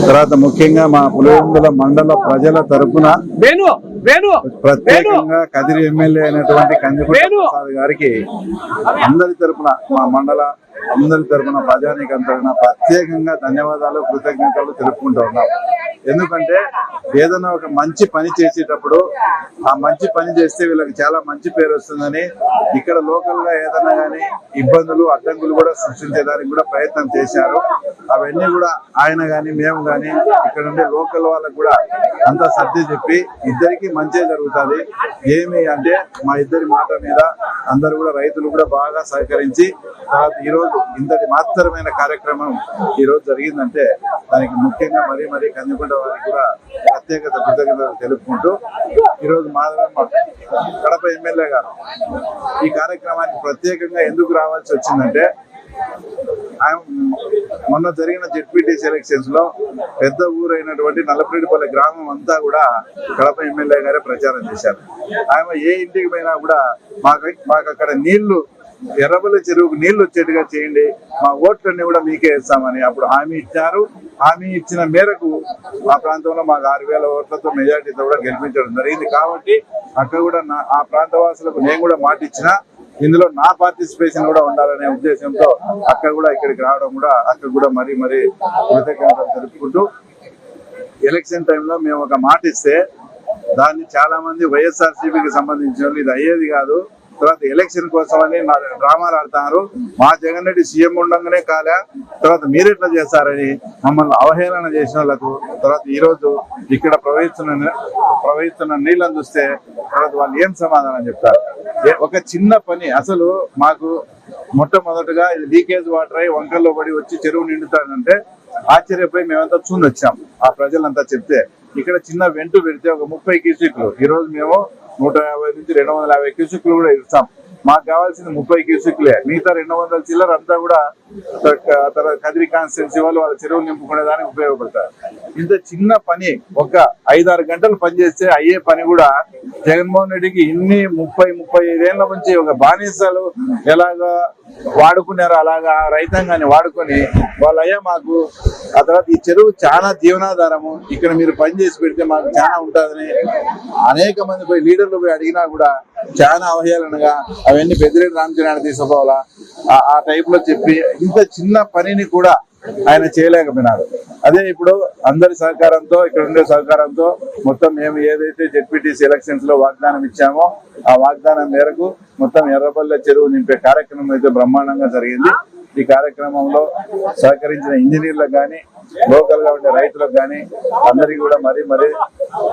తర్వాత ముఖ్యంగా మా పులివెందుల మండల ప్రజల వేణు ప్రత్యేకంగా కదిరి ఎమ్మెల్యే అయినటువంటి వేణు! ప్రసాద్ గారికి అందరి తరపున మా మండల అందరి తరపున ప్రజానికి తరపున ప్రత్యేకంగా ధన్యవాదాలు కృతజ్ఞతలు తెలుపుకుంటూ ఉన్నాం ఎందుకంటే ఏదైనా ఒక మంచి పని చేసేటప్పుడు ఆ మంచి పని చేస్తే వీళ్ళకి చాలా మంచి పేరు వస్తుందని ఇక్కడ లోకల్గా ఏదైనా కానీ ఇబ్బందులు అడ్డంకులు కూడా సృష్టించేదానికి కూడా ప్రయత్నం చేశారు. అవన్నీ కూడా ఆయన కానీ మేము కానీ ఇక్కడ ఉండే లోకల్ వాళ్ళకు కూడా అంతా సర్ది చెప్పి ఇద్దరికి మంచి జరుగుతుంది. ఏమి అంటే మా ఇద్దరి మాట మీద అందరూ కూడా రైతులు కూడా బాగా సహకరించి తర్వాత ఈ రోజు ఇంతటి మాత్రమైన కార్యక్రమం ఈ రోజు జరిగిందంటే దానికి ముఖ్యంగా మరీ మరీ కందికొండ వారికి కూడా ప్రత్యేకత కృతజ్ఞతలు తెలుపుకుంటూ ఈరోజు మాధవమ్మ కడప ఎమ్మెల్యే గారు ఈ కార్యక్రమానికి ప్రత్యేకంగా ఎందుకు రావాల్సి వచ్చిందంటే ఆయన మొన్న జరిగిన జెడ్పీటీసీ ఎలక్షన్స్లో పెద్ద ఊరైనటువంటి నల్లపరెడ్డిపల్లి గ్రామం అంతా కూడా కడప ఎమ్మెల్యే గారే ప్రచారం చేశారు. ఆయన ఏ ఇంటికి పోయినా కూడా మాకు మాకు అక్కడ నీళ్ళు ఎర్రబల్లి చెరువుకు నీళ్ళు వచ్చేట్టుగా చేయండి. మా ఓట్లన్నీ కూడా మీకే ఇస్తామని అప్పుడు హామీ ఇచ్చారు. హామీ ఇచ్చిన మేరకు ఆ ప్రాంతంలో మాకు ఆరు వేల ఓట్లతో మెజార్టీతో కూడా గెలిపించడం జరిగింది. కాబట్టి అక్కడ కూడా నా- ఆ ప్రాంతవాసులకు నేను కూడా మాట ఇచ్చిన ఇందులో నా పార్టిసిపేషన్ కూడా ఉండాలనే ఉద్దేశంతో అక్కడ కూడా ఇక్కడికి రావడం కూడా అక్కడ కూడా మరీ మరీ కృతజ్ఞతలు జరుపుకుంటూ ఎలక్షన్ టైంలో మేము ఒక మాట ఇస్తే దాన్ని చాలా మంది వైఎస్ఆర్సీపీకి సంబంధించిన వాళ్ళు ఇది అయ్యేది కాదు. తర్వాత ఎలక్షన్ కోసమని నా డ్రామాలు ఆడుతున్నారు మా జగన్ రెడ్డి సీఎం ఉండగానే కాలే. తర్వాత మీరెట్లా చేస్తారని మమ్మల్ని అవహేళన చేసిన వాళ్ళకు తర్వాత ఈరోజు ఇక్కడ ప్రవహిస్తున్న ప్రవహిస్తున్న నీళ్ళని చూస్తే తర్వాత వాళ్ళు ఏం సమాధానం చెప్తారు? ఒక చిన్న పని అసలు మాకు మొట్టమొదటగా ఇది లీకేజ్ వాటర్ అయి వంకల్లో పడి వచ్చి చెరువు నిండుతాడంటే ఆశ్చర్యపోయి మేమంతా చూని వచ్చాం ఆ ప్రజలంతా చెప్తే. ఇక్కడ చిన్న వెంటు పెడితే ఒక ముప్పై క్యూసిక్లు. ఈరోజు మేము నూట యాభై నుంచి రెండు వందల యాభై క్యూసిక్లు కూడా ఇస్తాం. మాకు కావాల్సింది ముప్పై క్యూసిక్లే మిగతా రెండు వందల చిల్లర అంతా కూడా కదిరి కాన్స్టిట్యున్సీ వాళ్ళు వాళ్ళ చెరువులు నింపుకునే దానికి ఉపయోగపడతారు. ఇంత చిన్న పని ఒక ఐదారు గంటలు పనిచేస్తే అయ్యే పని కూడా జగన్మోహన్ రెడ్డికి ఇన్ని ముప్పై ముప్పై ఐదేళ్ళ నుంచి ఒక బానిసలు ఎలాగా వాడుకున్నారు. అలాగా రైతాంగాన్ని వాడుకొని వాళ్ళయ్యా మాకు ఆ తర్వాత ఈ చెరువు చాలా జీవనాధారము. ఇక్కడ మీరు పని చేసి పెడితే మాకు చాలా ఉంటుందని అనేక మంది పోయి లీడర్లు పోయి అడిగినా కూడా చాలా అవహేళనగా అవన్నీ పెద్దిరెడ్డి రామచంద్రాన్ని తీసుకోవాలా ఆ- టైప్లో చెప్పి ఇంత చిన్న పనిని కూడా ఆయన చేయలేకపోయినారు. అదే ఇప్పుడు అందరి సహకారంతో ఇక్కడ ఉండే సహకారంతో మొత్తం మేము ఏదైతే జెడ్పీటీసీ ఎలక్షన్స్లో వాగ్దానం ఇచ్చామో ఆ వాగ్దానం మేరకు మొత్తం ఎర్రబల్ల చెరువు నింపే కార్యక్రమం అయితే బ్రహ్మాండంగా జరిగింది. ఈ కార్యక్రమంలో సహకరించిన ఇంజనీర్లకు కానీ లోకల్గా ఉండే రైతులకు కానీ అందరికీ కూడా మరీ మరీ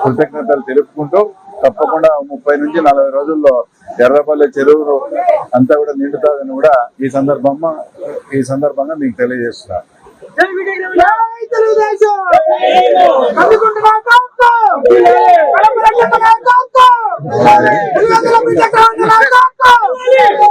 కృతజ్ఞతలు తెలుపుకుంటూ తప్పకుండా ముప్పై నుంచి నలభై రోజుల్లో ఎర్రపల్లి చెరువు అంతా కూడా నిండుతుందని కూడా ఈ సందర్భంగా ఈ సందర్భంగా మీకు తెలియజేస్తున్నాను